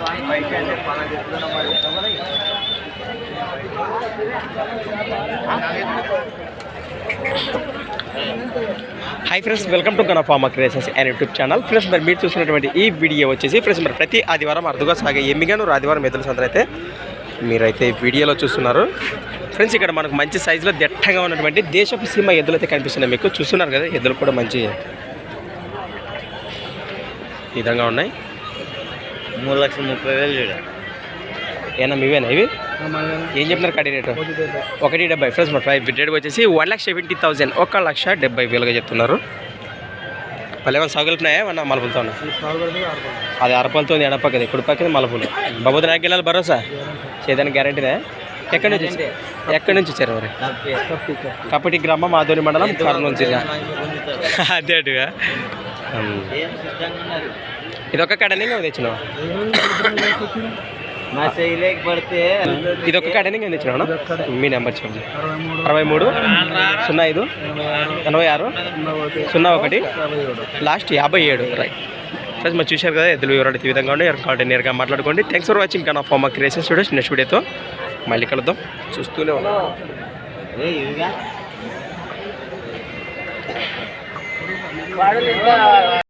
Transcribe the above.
Hi friends welcome to Gana pharma creations and YouTube channel friends మరి మీరు చూసినటువంటి ఈ వీడియో వచ్చేసి ఫ్రెండ్స్ మరి ప్రతి ఆదివారం అరుదుగా సాగే ఎమ్మిగాను ఆదివారం ఎదురు సందర అయితే మీరైతే ఈ వీడియోలో చూస్తున్నారు. ఫ్రెండ్స్ ఇక్కడ మనకు మంచి సైజులో దట్టంగా ఉన్నటువంటి దేశపు సీమ ఎద్దులు అయితే కనిపిస్తున్నాయి. మీకు చూస్తున్నారు కదా ఎద్దులు కూడా మంచి ఈ విధంగా ఉన్నాయి. మూడు లక్షల ముప్పై వేలు చూడ. ఏనా మీవేనా ఇవి? ఏం చెప్తున్నారు కడి రేటు? ఒకటి డెబ్బై. ఫ్రెండ్స్ మా ప్రైస్ రేట్ వచ్చేసి వన్ లక్ష సెవెంటీ థౌసండ్ ఒక లక్ష డెబ్బై వేలుగా చెప్తున్నారు. మళ్ళీ ఏమైనా సాగులుతున్నాయా ఏమన్నా మలుపులతో ఉన్నాయి అది అరపలతో ఉంది ఎడపక్కది ఇప్పుడు పక్కది మలుపులు. బాబు నాకు వెళ్ళాలి భరోసా? చేదానికి గ్యారంటీనే ఎక్కడి నుంచి ఎక్కడి నుంచి వచ్చారు మరి? కపటి గ్రామం ఆదోని మండలం కర్నూలు జిల్లా. అదే ఇదొక కడని తెచ్చినావా శైలికి పడితే ఇదొక కడని ఇంకా తెచ్చినావా మీ నెంబర్ చెప్పండి. అరవై మూడు సున్నా ఐదు ఎనభై ఆరు సున్నా ఒకటి లాస్ట్ యాభై ఏడు. రైట్ ఫ్రెండ్స్ మరి చూశారు కదా ఎద్దులు వివరాలు ఈ విధంగా ఉండే కాబట్టి నేరుగా మాట్లాడుకోండి. Thanks for watching Kanna pharma creations videos next వీడియోతో మళ్ళీ కలుద్దాం. చూస్తూనే ఉన్నాం